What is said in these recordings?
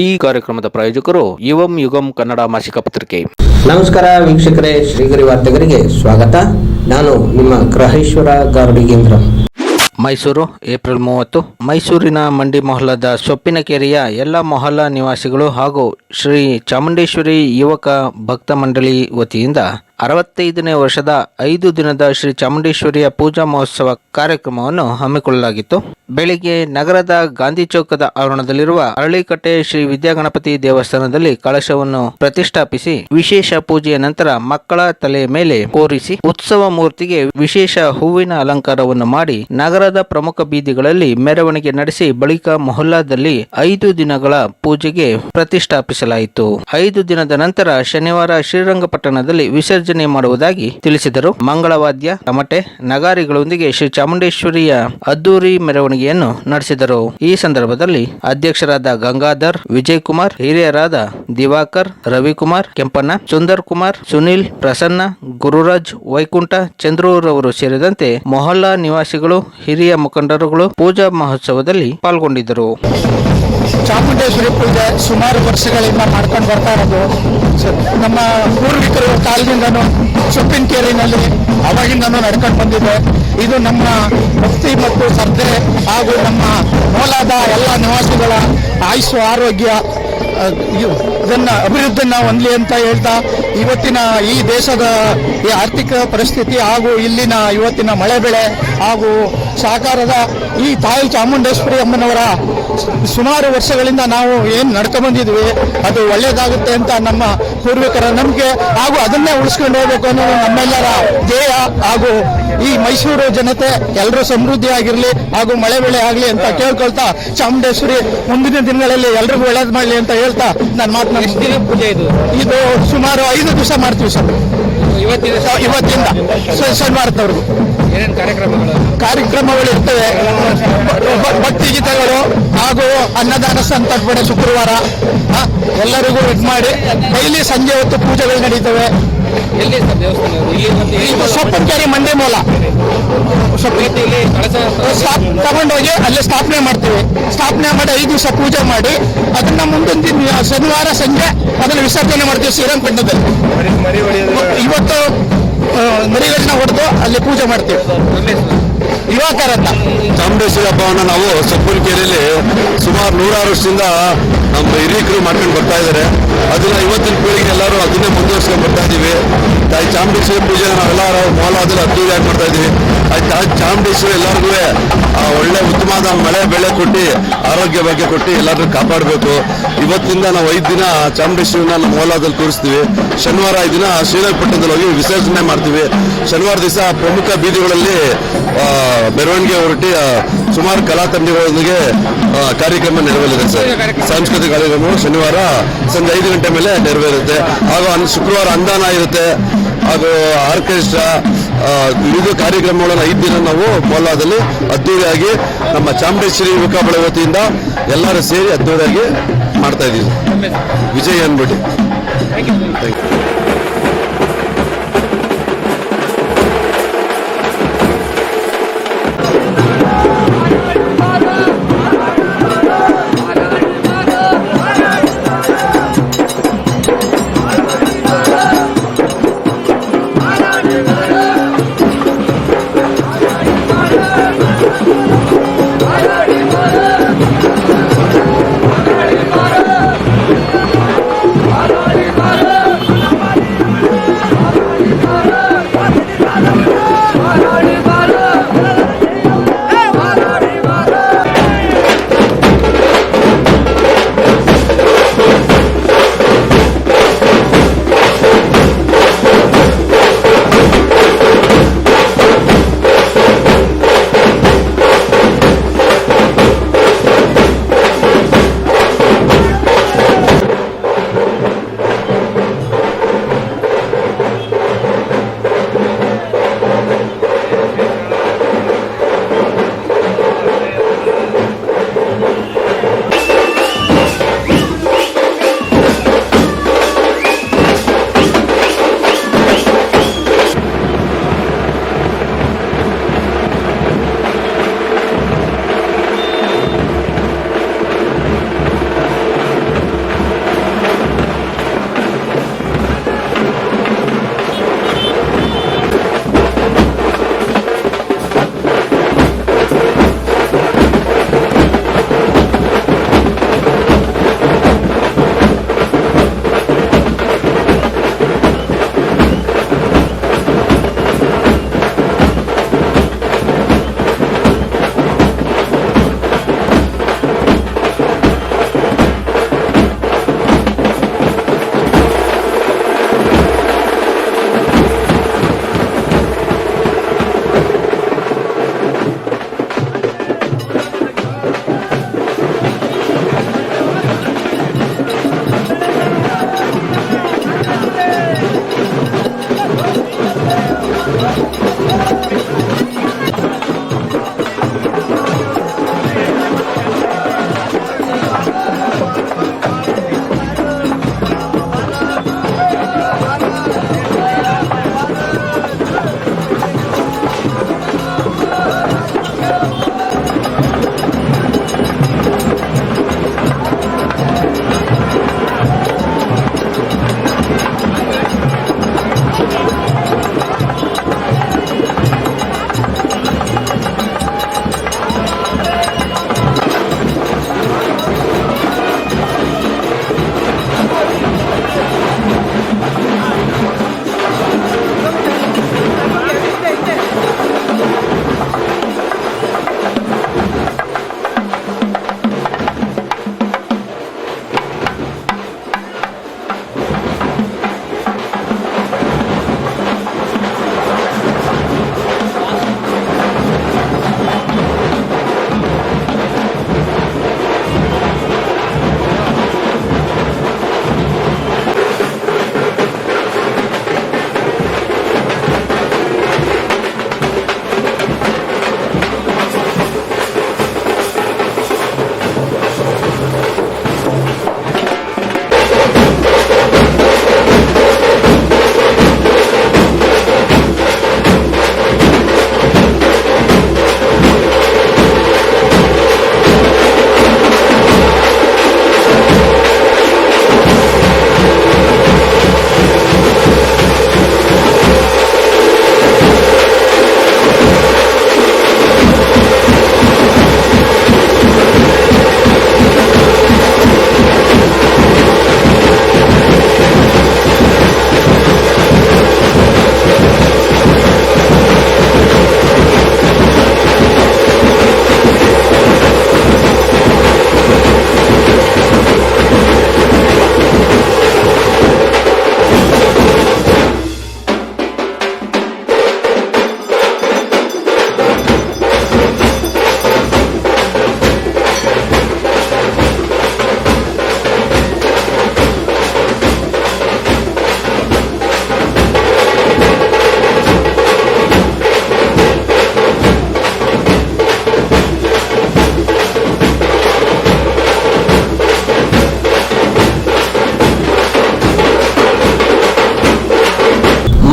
ಈ ಕಾರ್ಯಕ್ರಮದ ಪ್ರಾಯೋಜಕರು ಯುವಂ ಯುಗಂ ಕನ್ನಡ ಮಾಸಿಕ ಪತ್ರಿಕೆ. ನಮಸ್ಕಾರ ವೀಕ್ಷಕರೇ ಶ್ರೀಗರಿ ವಾರ್ತೆಗರಿಗೆ ಸ್ವಾಗತ. ನಾನು ನಿಮ್ಮ ಗ್ರಹೇಶ್ವರ ಗಾರ್ಡಿಗೇಂದ್ರ ಮೈಸೂರು ಏಪ್ರಿಲ್ ಮೂವತ್ತು. ಮೈಸೂರಿನ ಮಂಡಿ ಮೊಹಲ್ಲದ ಸೊಪ್ಪಿನಕೆರೆಯ ಎಲ್ಲ ಮೊಹಲ್ಲಾ ನಿವಾಸಿಗಳು ಹಾಗೂ ಶ್ರೀ ಚಾಮುಂಡೇಶ್ವರಿ ಯುವಕ ಭಕ್ತ ಮಂಡಳಿ ವತಿಯಿಂದ ಅರವತ್ತೈದನೇ ವರ್ಷದ ಐದು ದಿನದ ಶ್ರೀ ಚಾಮುಂಡೇಶ್ವರಿಯ ಪೂಜಾ ಮಹೋತ್ಸವ ಕಾರ್ಯಕ್ರಮವನ್ನು ಹಮ್ಮಿಕೊಳ್ಳಲಾಗಿತ್ತು. ಬೆಳಿಗ್ಗೆ ನಗರದ ಗಾಂಧಿ ಚೌಕದ ಆವರಣದಲ್ಲಿರುವ ಅರಳಿಕಟ್ಟೆ ಶ್ರೀ ವಿದ್ಯಾಗಣಪತಿ ದೇವಸ್ಥಾನದಲ್ಲಿ ಕಳಶವನ್ನು ಪ್ರತಿಷ್ಠಾಪಿಸಿ ವಿಶೇಷ ಪೂಜೆಯ ನಂತರ ಮಕ್ಕಳ ತಲೆಯ ಮೇಲೆ ಕೋರಿಸಿ ಉತ್ಸವ ಮೂರ್ತಿಗೆ ವಿಶೇಷ ಹೂವಿನ ಅಲಂಕಾರವನ್ನು ಮಾಡಿ ನಗರದ ಪ್ರಮುಖ ಬೀದಿಗಳಲ್ಲಿ ಮೆರವಣಿಗೆ ನಡೆಸಿ ಬಳಿಕ ಮೊಹಲ್ಲಾದಲ್ಲಿ ಐದು ದಿನಗಳ ಪೂಜೆಗೆ ಪ್ರತಿಷ್ಠಾಪಿಸಲಾಯಿತು. ಐದು ದಿನದ ನಂತರ ಶನಿವಾರ ಶ್ರೀರಂಗಪಟ್ಟಣದಲ್ಲಿ ವಿಸರ್ಜನೆ ಮಾಡುವುದಾಗಿ ತಿಳಿಸಿದರು. ಮಂಗಳವಾದ್ಯ ತಮಟೆ ನಗಾರಿಗಳೊಂದಿಗೆ ಶ್ರೀ ಚಾಮುಂಡೇಶ್ವರಿಯ ಅದ್ದೂರಿ ಮೆರವಣಿಗೆಯನ್ನು ನಡೆಸಿದರು. ಈ ಸಂದರ್ಭದಲ್ಲಿ ಅಧ್ಯಕ್ಷರಾದ ಗಂಗಾಧರ್ ವಿಜಯ್ ಕುಮಾರ್ ಹಿರಿಯರಾದ ದಿವಾಕರ್, ರವಿಕುಮಾರ್, ಕೆಂಪಣ್ಣ ಸುಂದರ್ ಕುಮಾರ್ ಸುನಿಲ್, ಪ್ರಸನ್ನ, ಗುರುರಾಜ್, ವೈಕುಂಠ ಚಂದ್ರೂರವರು ಸೇರಿದಂತೆ ಮೊಹಲ್ಲಾ ನಿವಾಸಿಗಳು, ಹಿರಿಯ ಮುಖಂಡರುಗಳು ಪೂಜಾ ಮಹೋತ್ಸವದಲ್ಲಿ ಪಾಲ್ಗೊಂಡಿದ್ದರು. ಚಾಮುಂಡೇಶ್ವರಿ ಪೂಜೆ ಸುಮಾರು ವರ್ಷಗಳಿಂದ ಮಾಡ್ಕೊಂಡು ಬರ್ತಾ ಇರೋದು. ನಮ್ಮ ಪೂರ್ವಿಕರು ಕಾಲದಿಂದನೂ ಸೊಪ್ಪಿನ ಕೇರಿನಲ್ಲಿ ಅವಾಗಿಂದನೂ ನಡ್ಕೊಂಡು ಬಂದಿದೆ. ಇದು ನಮ್ಮ ಭಕ್ತಿ ಮತ್ತು ಶ್ರದ್ಧೆ ಹಾಗೂ ನಮ್ಮ ಮೂಲದ ಎಲ್ಲ ನಿವಾಸಿಗಳ ಆಯುಸ್ಸು ಆರೋಗ್ಯ ಇದನ್ನ ಅಭಿವೃದ್ಧಿಯನ್ನ ಹೊಂದಲಿ ಅಂತ ಹೇಳ್ತಾ ಇವತ್ತಿನ ಈ ದೇಶದ ಈ ಆರ್ಥಿಕ ಪರಿಸ್ಥಿತಿ ಹಾಗೂ ಇಲ್ಲಿನ ಇವತ್ತಿನ ಮಳೆ ಬೆಳೆ ಹಾಗೂ ಸಹಕಾರದ ಈ ತಾಯಿ ಚಾಮುಂಡೇಶ್ವರಿ ಅಮ್ಮನವರ ಸುಮಾರು ವರ್ಷಗಳಿಂದ ನಾವು ಏನು ನಡ್ಕೊ ಬಂದಿದ್ವಿ, ಅದು ಒಳ್ಳೇದಾಗುತ್ತೆ ಅಂತ ನಮ್ಮ ಪೂರ್ವಿಕರ ನಂಬಿಕೆ ಹಾಗೂ ಅದನ್ನೇ ಉಳಿಸ್ಕೊಂಡು ಹೋಗ್ಬೇಕು ಅನ್ನೋದು ನಮ್ಮೆಲ್ಲರ ಧ್ಯೇಯ ಹಾಗೂ ಈ ಮೈಸೂರು ಜನತೆ ಎಲ್ಲರೂ ಆಗಿರ್ಲಿ ಹಾಗೂ ಮಳೆ ಬೆಳೆ ಆಗಲಿ ಅಂತ ಕೇಳ್ಕೊಳ್ತಾ ಚಾಮುಂಡೇಶ್ವರಿ ಮುಂದಿನ ದಿನಗಳಲ್ಲಿ ಎಲ್ರಿಗೂ ಒಳ್ಳೇದು ಮಾಡಲಿ ಅಂತ ಹೇಳ್ತಾ ನಾನು ಮಾತನಾಡ್ತೀನಿ ಪೂಜೆ ಇದು? ಇದು ಸುಮಾರು ಐದು ದಿವಸ ಮಾಡ್ತೀವಿ ಸರ್. ಇವತ್ತಿನ ಇವತ್ತಿಂದ. ಶನಿವಾರದವರೆಗೂ. ಏನೇನು ಕಾರ್ಯಕ್ರಮಗಳು? ಕಾರ್ಯಕ್ರಮಗಳು ಇರ್ತವೆ. ಭಕ್ತಿ ಗೀತೆಗಳು ಹಾಗೂ ಅನ್ನದಾನ ಸಂತರ್ಪಣೆ ಶುಕ್ರವಾರ. ಎಲ್ಲರಿಗೂ ಇದು ಮಾಡಿ. ಡೈಲಿ ಸಂಜೆ ಹೊತ್ತು ಪೂಜೆಗಳು ನಡೀತವೆ. ಎಲ್ಲಿ ಸರ್ ದೇವಸ್ಥಾನ ಇಲ್ಲಿ ಮಂಡೆ ಮೂಲ. ಸ್ಟಾಪ್ ತಗೊಂಡೋಗಿ ಅಲ್ಲಿ ಸ್ಥಾಪನೆ ಮಾಡ್ತೀವಿ. ಸ್ಥಾಪನೆ ಮಾಡಿ ಐದು ದಿವಸ ಪೂಜೆ ಮಾಡಿ ಅದನ್ನ ಮುಂದಿನ ದಿನ ಶನಿವಾರ ಸಂಜೆ ಅದನ್ನ ವಿಸರ್ಜನೆ ಮಾಡ್ತೀವಿ ಶ್ರೀರಂಗಪಟ್ಟಣದಲ್ಲಿ. ಇವತ್ತು ಮರಿಗಳನ್ನ ಹೊಡೆದು ಅಲ್ಲಿ ಪೂಜೆ ಮಾಡ್ತೀವಿ. ಚಾಮುಂಡೇಶ್ವರಿ ಹಬ್ಬವನ್ನು ನಾವು ಸೊಪ್ಪನಕೆರೆಯಲ್ಲಿ ಸುಮಾರು ನೂರಾರು ವರ್ಷದಿಂದ ನಮ್ಮ ಹಿರಿಯಕರು ಮಾಡ್ಕೊಂಡು ಬರ್ತಾ ಇದ್ದಾರೆ. ಅದನ್ನ ಇವತ್ತಿನ ಪೀಳಿಗೆ ಎಲ್ಲರೂ ಅದನ್ನೇ ಮುಂದುವರ್ಸ್ಕೊಂಡು ಬರ್ತಾ ಇದ್ದೀವಿ. ತಾಯಿ ಚಾಮುಂಡೇಶ್ವರಿ ಪೂಜೆ ನಾವೆಲ್ಲರೂ ಮೋಲಾದಲ್ಲಿ ಅದ್ದೂರಿಯಾಗಿ ಮಾಡ್ತಾ ಇದ್ದೀವಿ. ಆ ತಾಯಿ ಚಾಮುಂಡೇಶ್ವರಿ ಎಲ್ಲರಿಗೂ ಒಳ್ಳೆ ಉತ್ತಮವಾದ ಮಳೆ ಬೆಳೆ ಕೊಟ್ಟು ಆರೋಗ್ಯ ಬಗ್ಗೆ ಕೊಟ್ಟು ಎಲ್ಲರೂ ಕಾಪಾಡಬೇಕು. ಇವತ್ತಿಂದ ನಾವು ಐದು ದಿನ ಚಾಮುಂಡೇಶ್ವರಿನ ನಮ್ಮ ಮೋಲಾದಲ್ಲಿ ಕೂರಿಸ್ತೀವಿ ಶನಿವಾರ ಐದು ದಿನ ಶ್ರೀರಂಗಪಟ್ಟಣದಲ್ಲಿ ಹೋಗಿ ವಿಸರ್ಜನೆ ಮಾಡ್ತೀವಿ. ಶನಿವಾರ ದಿವಸ ಪ್ರಮುಖ ಬೀದಿಗಳಲ್ಲಿ ಆ, ಮೆರವಣಿಗೆ ಹೊರಟಿ ಸುಮಾರು ಕಲಾ ತಂಡಗಳೊಂದಿಗೆ ಕಾರ್ಯಕ್ರಮ ನೆರವೇರಿದೆ ಸರ್. ಸಾಂಸ್ಕೃತಿಕ ಕಾರ್ಯಕ್ರಮ ಶನಿವಾರ ಸಂಜೆ ಐದು ಗಂಟೆ ಮೇಲೆ ನೆರವೇರುತ್ತೆ. ಹಾಗೂ ಶುಕ್ರವಾರ ಅಂದಾನ ಇರುತ್ತೆ. ಹಾಗೂ ಆರ್ಕೆಸ್ಟ್ರಾ ವಿವಿಧ ಕಾರ್ಯಕ್ರಮಗಳನ್ನು ಐದು ದಿನ ನಾವು ಕೋಲಾರದಲ್ಲಿ ಅದ್ದೂರಿಯಾಗಿ ನಮ್ಮ ಚಾಮುಂಡೇಶ್ವರಿ ಯುವಕ ಬಳ ವತಿಯಿಂದ ಎಲ್ಲರೂ ಸೇರಿ ಅದ್ದೂರಿಯಾಗಿ ಮಾಡ್ತಾ ಇದ್ದೀವಿ. ವಿಜಯ್ ಅನ್ಬಿಟ್ಟು ಥ್ಯಾಂಕ್ ಯು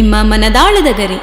ನಿಮ್ಮ ಮನದಾಳದ ಗರಿ.